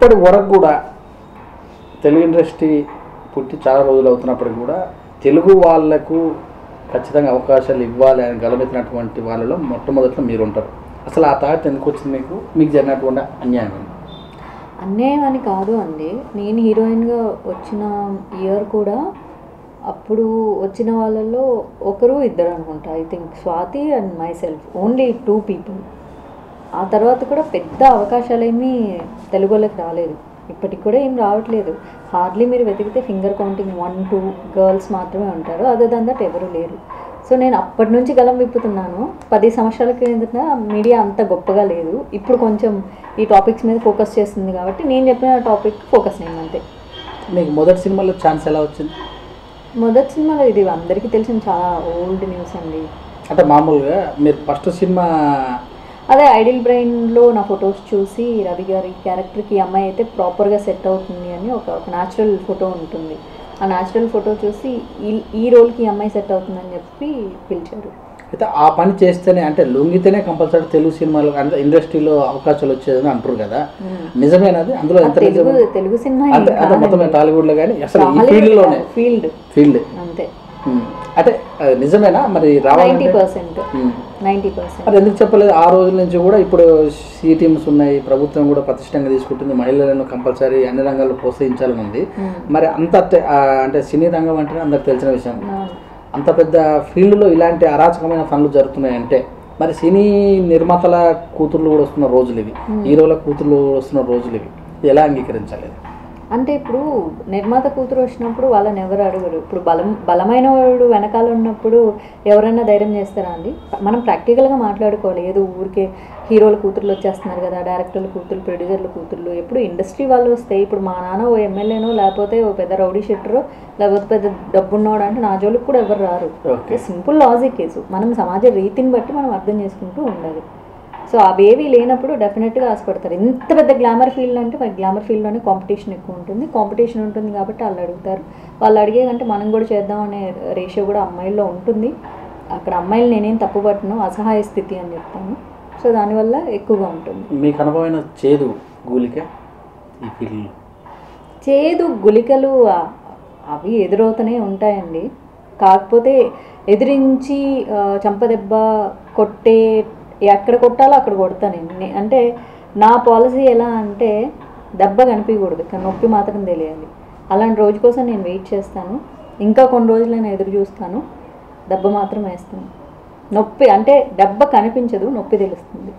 ఇప్పటి వరకు కూడా తెలుగు ఇండస్ట్రీ పుట్టి చాలా రోజులు అవుతున్నప్పటికి కూడా తెలుగు వాళ్ళకు ఖచ్చితంగా అవకాశాలు ఇవ్వాలి అని గలమెత్తినటువంటి వాళ్ళలో మొట్టమొదట్లో మీరు ఉంటారు అసలు ఆ తాత ఎందుకు వచ్చింది మీకు? మీకు జరిగినటువంటి అన్యాయం అన్యాయం అని కాదు అండి. నేను హీరోయిన్గా వచ్చిన ఇయర్ కూడా అప్పుడు వచ్చిన వాళ్ళలో ఒకరు ఇద్దరు అనుకుంటా I think Swathi and myself only two people. ఆ తర్వాత కూడా పెద్ద అవకాశాలేమీ తెలుగు వాళ్ళకి రాలేదు. ఇప్పటికి కూడా ఏం రావట్లేదు. హార్డ్లీ మీరు వెతికితే finger counting one two girls మాత్రమే ఉంటారు. అదర్ దాన్ దట్ ఎవరు లేరు. సో నేను అప్పటి నుంచి గలం విప్పుతున్నాను. పది సంవత్సరాల కిందట మీడియా అంత గొప్పగా లేదు. ఇప్పుడు కొంచెం ఈ టాపిక్స్ మీద ఫోకస్ చేస్తుంది కాబట్టి నేను చెప్పిన టాపిక్ ఫోకస్ నేను అంతే మీకు మొదటి సినిమాలో ఛాన్స్ ఎలా వచ్చింది? మొదటి సినిమాలో ఇది అందరికీ తెలిసిన చాలా ఓల్డ్ న్యూస్ అండి. అంటే మామూలుగా మీరు ఫస్ట్ సినిమా అదే ఐడిల్ బ్రెయిన్లో నా ఫొటోస్ చూసి రవి గారి క్యారెక్టర్కి అమ్మాయి అయితే ప్రాపర్గా సెట్ అవుతుంది అని ఒక ఒక న్యాచురల్ ఫోటో ఉంటుంది. ఆ న్యాచురల్ ఫోటో చూసి ఈ ఈ రోల్కి ఈ అమ్మాయి సెట్ అవుతుందని చెప్పి పిలిచారు. అయితే ఆ పని చేస్తేనే అంటే లొంగితేనే కంపల్సరీ తెలుగు సినిమాలు అంటే ఇండస్ట్రీలో అవకాశాలు వచ్చేదని అంటారు కదా. నిజమేనది అందులో ఎంత తెలుగు సినిమా మొత్తం టాలీవుడ్లో కానీ అసలు ఫీల్డ్లోనే. ఫీల్డ్. ఫీల్డ్. అంతే. అంటే అది నిజమేనా? మరి మరి ఎందుకు చెప్పలేదు? ఆ రోజుల నుంచి కూడా ఇప్పుడు సి టీమ్స్ ఉన్నాయి ప్రభుత్వం కూడా ప్రతిష్టంగా తీసుకుంటుంది మహిళలను కంపల్సరీ అన్ని రంగాల్లో ప్రోత్సహించాలని ఉంది. మరి అంత అంటే సినీ రంగం అంటే అందరికి తెలిసిన విషయం. అంత పెద్ద ఫీల్డ్లో ఇలాంటి అరాచకమైన పనులు జరుగుతున్నాయంటే మరి సినీ నిర్మాతల కూతుర్లు కూడా వస్తున్న రోజులు ఇవి. హీరోల కూతుర్లు వస్తున్న రోజులు ఇవి. ఎలా అంగీకరించాలి అంటే ఇప్పుడు నిర్మాత కూతురు వచ్చినప్పుడు వాళ్ళని ఎవరు అడగరు. ఇప్పుడు బలం బలమైన వాడు వెనకాల ఉన్నప్పుడు ఎవరైనా ధైర్యం చేస్తారా అండి? మనం ప్రాక్టికల్గా మాట్లాడుకోవాలి. ఏదో ఊరికే హీరోల కూతుర్లు వచ్చేస్తున్నారు కదా డైరెక్టర్ల కూతురు ప్రొడ్యూసర్ల కూతుర్లు. ఎప్పుడు ఇండస్ట్రీ వాళ్ళు వస్తే ఇప్పుడు మా నాన్న ఓ ఎమ్మెల్యేనో లేకపోతే ఓ పెద్ద రౌడీ షెట్టరో లేకపోతే పెద్ద డబ్బున్నవాడు అంటే నా జోలికి కూడా ఎవరు రారు. Simple logic case. మనం సమాజ రీతిని బట్టి మనం అర్థం చేసుకుంటూ ఉండాలి. సో అవేవి లేనప్పుడు డెఫినెట్గా ఆశపడతారు. ఇంత పెద్ద గ్లామర్ ఫీల్డ్ అంటే మరి గ్లామర్ ఫీల్డ్లోనే కాంపిటీషన్ ఎక్కువ ఉంటుంది. కాంపిటీషన్ ఉంటుంది కాబట్టి వాళ్ళు అడుగుతారు. వాళ్ళు అడిగే కంటే మనం కూడా చేద్దాం అనే రేషియో కూడా అమ్మాయిల్లో ఉంటుంది. అక్కడ అమ్మాయిలు నేనేం తప్పు పట్టను అసహాయ స్థితి అని చెప్తాను. సో దానివల్ల ఎక్కువగా ఉంటుంది. మీకు అనుభవమైన చేదు గూలిక చేదు గుళికలు ఆ, అవి ఎదురవుతూనే ఉంటాయండి. కాకపోతే ఎదిరించి ఆ, చంపదెబ్బ కొట్టే ఎక్కడ కొట్టాలో అక్కడ కొడతానండి నేను అంటే నా పాలసీ ఎలా అంటే దెబ్బ కనిపించకూడదు కానీ నొప్పి మాత్రం తెలియాలి. అలాంటి రోజు కోసం నేను వెయిట్ చేస్తాను. ఇంకా కొన్ని రోజులు నేను ఎదురు చూస్తాను. దెబ్బ మాత్రం వేస్తాను. నొప్పి అంటే దెబ్బ కనిపించదు నొప్పి తెలుస్తుంది.